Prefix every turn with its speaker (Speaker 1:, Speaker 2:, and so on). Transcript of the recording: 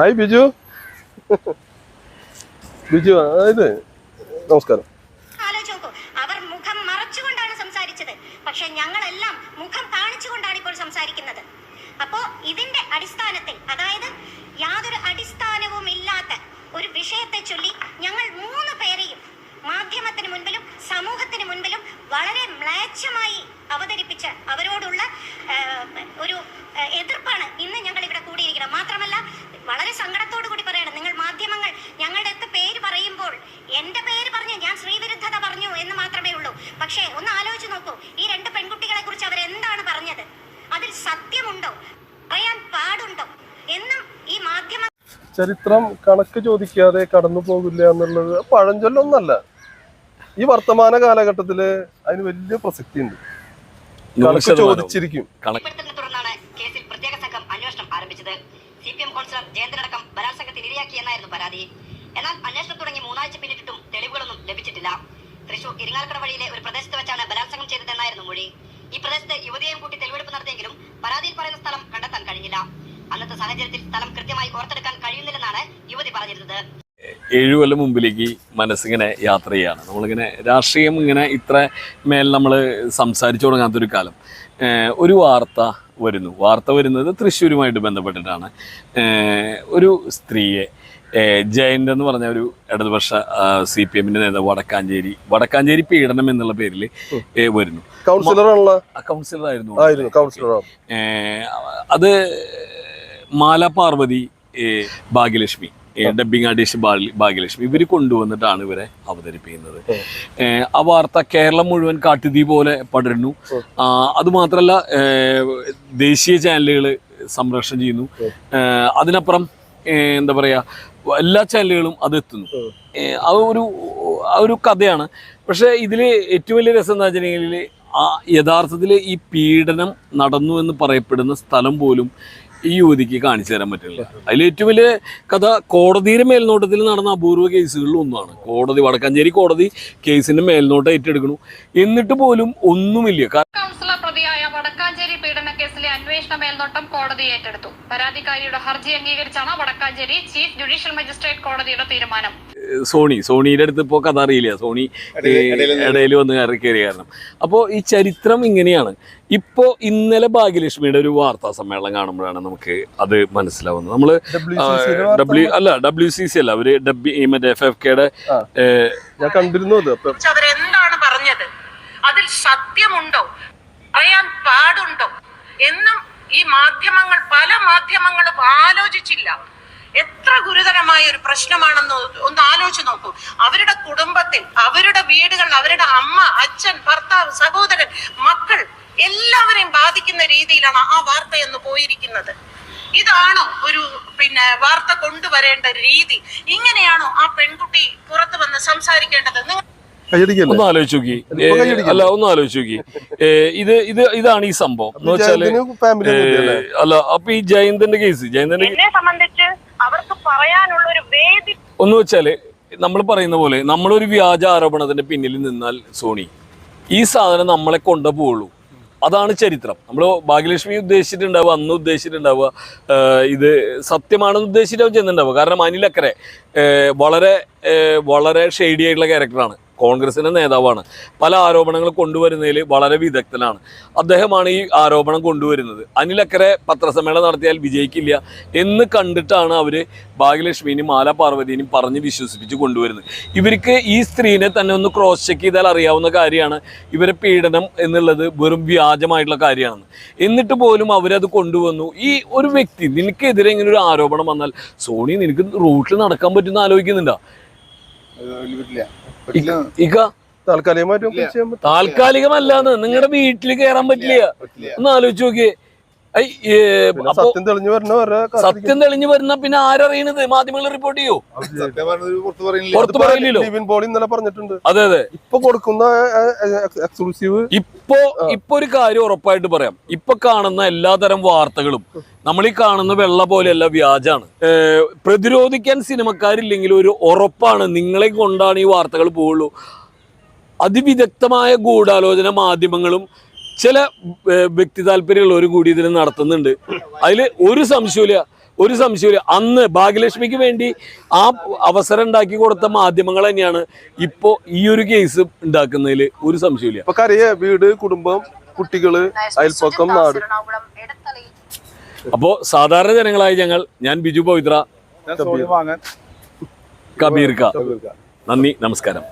Speaker 1: Hi Biju. Biju അതായത് നമസ്കാരം.
Speaker 2: പക്ഷെ ഞങ്ങളെല്ലാം മുഖം കാണിച്ചുകൊണ്ടാണ് ഇപ്പോൾ സംസാരിക്കുന്നത്. ഇതിന്റെ അടിസ്ഥാനത്തിൽ അതായത് യാതൊരു ഒരു വിഷയത്തെ ചൊല്ലി ഞങ്ങൾ മാധ്യമത്തിന് മുൻപിലും സമൂഹത്തിന് മുൻപിലും വളരെ അവതരിപ്പിച്ച അവരോടുള്ള വളരെ സങ്കടത്തോടു കൂടി പറയണം. നിങ്ങൾ മാധ്യമങ്ങൾ ഞങ്ങളുടെ ഒക്കെ പേര് പറയുമ്പോൾ എന്റെ പേര് പറഞ്ഞു ഞാൻ ശ്രീവിരുദ്ധത പറഞ്ഞു എന്ന് മാത്രമേ ഉള്ളൂ. പക്ഷേ ഒന്ന് ആലോചിച്ച് നോക്കൂ. ഈ രണ്ട് പെൺകുട്ടികളെ കുറിച്ച് അവർ എന്താണ് പറഞ്ഞത്? അതിൽ സത്യമുണ്ടോ? പറയാൻ പാടുണ്ടോ? എന്നും ഈ മാധ്യമ
Speaker 1: ചരിത്രം കണക്ക് ചോദിക്കാതെ കടന്നു പോകില്ല എന്നുള്ളത് പഴഞ്ചൊല്ലൊന്നല്ല. ഈ വർത്തമാന കാലഘട്ടത്തിൽ അതിന് വലിയ പ്രസക്തി ഉണ്ട് കണക്ക് ചോദിച്ചിരിക്കും.
Speaker 3: തുടർന്നാണ് കേസിൽ പ്രത്യേക സംഘം അന്വേഷണം ആരംഭിച്ചത്. സി പി എം കൗൺസിലർ ജയന്തനടക്കം ബലാത്സംഗത്തിന് ഇരയാക്കി എന്നായിരുന്നു പരാതി. എന്നാൽ അന്വേഷണം തുടങ്ങി മൂന്നാഴ്ച പിന്നിട്ടിട്ടും തെളിവുകളൊന്നും ലഭിച്ചിട്ടില്ല. തൃശൂർ ഇരിങ്ങാലക്കട വഴിയിലെ ഒരു പ്രദേശത്ത് വെച്ചാണ് ബലാത്സംഗം ചെയ്തതെന്നായിരുന്നു മൊഴി. ഈ പ്രദേശത്ത് യുവതിയെയും കൂട്ടി തെളിവെടുപ്പ് നടത്തിയെങ്കിലും പരാതിയിൽ പറയുന്ന സ്ഥലം കണ്ടെത്താൻ കഴിഞ്ഞില്ല. അന്നത്തെ സാഹചര്യത്തിൽ സ്ഥലം കൃത്യമായി ഓർത്തെടുക്കാൻ കഴിയുന്നില്ലെന്നാണ് യുവതി പറഞ്ഞിരുന്നത്.
Speaker 4: ഏഴു കൊല്ലം മുമ്പിലേക്ക് മനസ്സിങ്ങനെ യാത്ര ചെയ്യാണ്. നമ്മളിങ്ങനെ രാഷ്ട്രീയം ഇങ്ങനെ ഇത്ര മേൽ നമ്മൾ സംസാരിച്ചു തുടങ്ങാത്തൊരു കാലം. ഒരു വാർത്ത വരുന്നു. വാർത്ത വരുന്നത് തൃശ്ശൂരുമായിട്ട് ബന്ധപ്പെട്ടിട്ടാണ്. ഒരു സ്ത്രീയെ ജയന്റ് എന്ന് പറഞ്ഞ ഒരു ഇടതുപക്ഷ സി പി എമ്മിന്റെ നേതാവ് വടക്കാഞ്ചേരി വടക്കാഞ്ചേരി പീഡനം എന്നുള്ള പേരിൽ വരുന്നു.
Speaker 1: കൗൺസിലറാണല്ലോ
Speaker 4: കൗൺസിലറായിരുന്നു അത് മാല പാർവതി ഭാഗ്യലക്ഷ്മി. ഡബ്ബിംഗ് ആർട്ടിസ്റ്റ് ഭാഗ്യ- ഭാഗ്യലക്ഷ്മി. ഇവർ കൊണ്ടുവന്നിട്ടാണ് ഇവരെ അവതരിപ്പിക്കുന്നത്. ആ വാർത്ത കേരളം മുഴുവൻ കാട്ടുതീ പോലെ പടരുന്നു. അതുമാത്രല്ല അതുമാത്രമല്ല ദേശീയ ചാനലുകൾ സംരക്ഷണം ചെയ്യുന്നു. അതിനപ്പുറം എന്താ പറയുക എല്ലാ ചാനലുകളും അത് എത്തുന്നു. അത് ആ ഒരു ആ ഒരു കഥയാണ്. പക്ഷേ ഇതിൽ ഏറ്റവും വലിയ രസം എന്താ വെച്ചിട്ടുണ്ടെങ്കിൽ ആ യഥാർത്ഥത്തിൽ ഈ പീഡനം നടന്നു എന്ന് പറയപ്പെടുന്ന സ്ഥലം പോലും ഈ യുവതിക്ക് കാണിച്ചു തരാൻ പറ്റില്ല. അതിൽ ഏറ്റവും വലിയ കഥ കോടതിയുടെ മേൽനോട്ടത്തിൽ നടന്ന അപൂർവ കേസുകളിൽ ഒന്നാണ്. കോടതി വടക്കാഞ്ചേരി കോടതി കേസിന്റെ മേൽനോട്ടം ഏറ്റെടുക്കണു. എന്നിട്ട് പോലും ഒന്നുമില്ല.
Speaker 5: പ്രതിയായ വടക്കാഞ്ചേരി പീഡന കേസിലെ അന്വേഷണ മേൽനോട്ടം കോടതി ഏറ്റെടുത്തു. പരാതിക്കാരിയുടെ ഹർജി അംഗീകരിച്ചാണ് വടക്കാഞ്ചേരി ചീഫ് ജുഡീഷ്യൽ മജിസ്ട്രേറ്റ് കോടതിയുടെ തീരുമാനം.
Speaker 4: സോണി സോണിയുടെ അടുത്ത് ഇപ്പോൾ കഥ അറിയില്ല. സോണി ഇടയിൽ വന്ന് കയറി കയറിയ കാരണം. അപ്പോൾ ഈ ചരിത്രം ഇങ്ങനെയാണ്. ഇപ്പോൾ ഇന്നലെ ഭാഗ്യലക്ഷ്മിയുടെ ഒരു വാർത്താ സമ്മേളനം കാണുമ്പോഴാണ് നമുക്ക് അത് മനസ്സിലാവുന്നത്. നമ്മൾ ഡബ്ല്യു അല്ല ഡബ്ല്യു സി സി അല്ല. അവർ ഡബ്ല്യു ഈ മറ്റേ എഫ് എഫ് കെയുടെ.
Speaker 1: ഞാൻ കണ്ടിരുന്നു അത് അപ്പൊ.
Speaker 6: അവരെന്താണ് പറഞ്ഞത്? അതിൽ സത്യമുണ്ടോ? അറിയാൻ പാടുണ്ടോ? എന്നും ഈ മാധ്യമങ്ങൾ പല മാധ്യമങ്ങളും ആലോചിച്ചില്ല. എത്ര ഗുരുതരമായ ഒരു പ്രശ്നമാണെന്ന് ഒന്ന് ആലോചിച്ച് നോക്കൂ. അവരുടെ കുടുംബത്തിൽ അവരുടെ വീടുകളിൽ അവരുടെ അമ്മ അച്ഛൻ ഭർത്താവ് സഹോദരൻ മക്കൾ എല്ലാവരെയും ബാധിക്കുന്ന രീതിയിലാണ് ആ വാർത്ത എന്ന് പോയിരിക്കുന്നത്. ഇതാണോ ഒരു പിന്നെ വാർത്ത കൊണ്ടുവരേണ്ട രീതി? ഇങ്ങനെയാണോ ആ പെൺകുട്ടി പുറത്തു വന്ന് സംസാരിക്കേണ്ടത്? നിങ്ങൾ
Speaker 4: ഒന്ന് ആലോചിച്ച് നോക്കി. അല്ല ഒന്ന് ആലോചിച്ച് നോക്കി. ഇത് ഇത് ഇതാണ് ഈ സംഭവം. എന്ന് വെച്ചാൽ
Speaker 1: ഫാമിലി
Speaker 4: അല്ല അപ്പൊ ഈ ജയന്തന്റെ കേസ് ജയന്തന്റെ
Speaker 6: സംബന്ധിച്ച്
Speaker 4: ഒന്ന് വെച്ചാൽ നമ്മൾ പറയുന്ന പോലെ നമ്മളൊരു വ്യാജ ആരോപണത്തിന്റെ പിന്നിൽ നിന്നാൽ സോണി ഈ സാധനം നമ്മളെ കൊണ്ടേ പോവുള്ളൂ. അതാണ് ചരിത്രം. നമ്മൾ ഭാഗ്യലക്ഷ്മി ഉദ്ദേശിച്ചിട്ടുണ്ടാവുക അന്ന് ഉദ്ദേശിച്ചിട്ടുണ്ടാവുക ഇത് സത്യമാണെന്ന് ഉദ്ദേശിച്ചിട്ടാവും ചെന്നിട്ടുണ്ടാവുക കാരണം അനിലക്കരെ വളരെ വളരെ ഷെയ്ഡി ആയിട്ടുള്ള ക്യാരക്ടറാണ് കോൺഗ്രസിന്റെ നേതാവാണ്. പല ആരോപണങ്ങൾ കൊണ്ടുവരുന്നതിൽ വളരെ വിദഗ്ധനാണ്. അദ്ദേഹമാണ് ഈ ആരോപണം കൊണ്ടുവരുന്നത്. അനിലക്കരെ പത്രസമ്മേളനം നടത്തിയാൽ വിജയിക്കില്ല എന്ന് കണ്ടിട്ടാണ് അവർ ഭാഗ്യലക്ഷ്മിനെയും മാല പാർവതിനെയും പറഞ്ഞ് വിശ്വസിപ്പിച്ച് കൊണ്ടുവരുന്നത്. ഇവർക്ക് ഈ സ്ത്രീനെ തന്നെ ഒന്ന് ക്രോസ് ചെക്ക് ചെയ്താൽ അറിയാവുന്ന കാര്യമാണ്. ഇവരെ പീഡനം എന്നുള്ളത് വെറും വ്യാജമായിട്ടുള്ള കാര്യമാണ്. എന്നിട്ട് പോലും അവരത് കൊണ്ടുവന്നു. ഈ ഒരു വ്യക്തി നിനക്കെതിരെ ഇങ്ങനെ ഒരു ആരോപണം വന്നാൽ സോണി നിനക്ക് റൂട്ടിൽ നടക്കാൻ പറ്റുന്ന ആലോചിക്കുന്നുണ്ടോ?
Speaker 1: താൽക്കാലികമായിട്ട്
Speaker 4: താൽക്കാലികമല്ലാന്ന്. നിങ്ങളുടെ വീട്ടിൽ കയറാൻ പറ്റില്ല. ഒന്ന് ആലോചിച്ച് നോക്കിയേ.
Speaker 1: സത്യം തെളിഞ്ഞു വരണ വരെ
Speaker 4: സത്യം തെളിഞ്ഞു വരുന്ന പിന്നെ ആരറിയണത്? മാധ്യമങ്ങൾ റിപ്പോർട്ട് ചെയ്യോ? പുറത്ത് പറയില്ലല്ലോ.
Speaker 1: ലിവിൻ പോളി ഇന്നലെ പറഞ്ഞിട്ടുണ്ട്.
Speaker 4: അതെ അതെ.
Speaker 1: ഇപ്പൊ കൊടുക്കുന്ന എക്സ്ക്ലൂസീവ്
Speaker 4: ഇപ്പോ ഇപ്പൊ ഒരു കാര്യം ഉറപ്പായിട്ട് പറയാം. ഇപ്പൊ കാണുന്ന എല്ലാതരം വാർത്തകളും നമ്മൾ ഈ കാണുന്ന വെള്ള പോലെയല്ല വ്യാജാണ്. പ്രതിരോധിക്കാൻ സിനിമക്കാരില്ലെങ്കിൽ ഒരു ഉറപ്പാണ് നിങ്ങളെ കൊണ്ടാണ് ഈ വാർത്തകൾ പോവുള്ളൂ. അതിവിദഗ്ധമായ ഗൂഢാലോചന മാധ്യമങ്ങളും ചില വ്യക്തി താല്പര്യമുള്ളവരും കൂടി ഇതിൽ നടത്തുന്നുണ്ട്. അതിൽ ഒരു സംശയമില്ല ഒരു സംശയമില്ല അന്ന് ഭാഗ്യലക്ഷ്മിക്ക് വേണ്ടി ആ അവസരം ഉണ്ടാക്കി കൊടുത്ത മാധ്യമങ്ങൾ തന്നെയാണ് ഇപ്പോ ഈ ഒരു കേസ് ഉണ്ടാക്കുന്നതിൽ ഒരു സംശയമില്ല
Speaker 1: ഇപ്പൊ കരയെ വീട് കുടുംബം കുട്ടികൾ അയൽപ്പക്കം നാട്.
Speaker 4: അപ്പോ സാധാരണ ജനങ്ങളായ ഞങ്ങൾ ഞാൻ ബിജു പവിത്ര കബീർക്ക. നന്ദി നമസ്കാരം.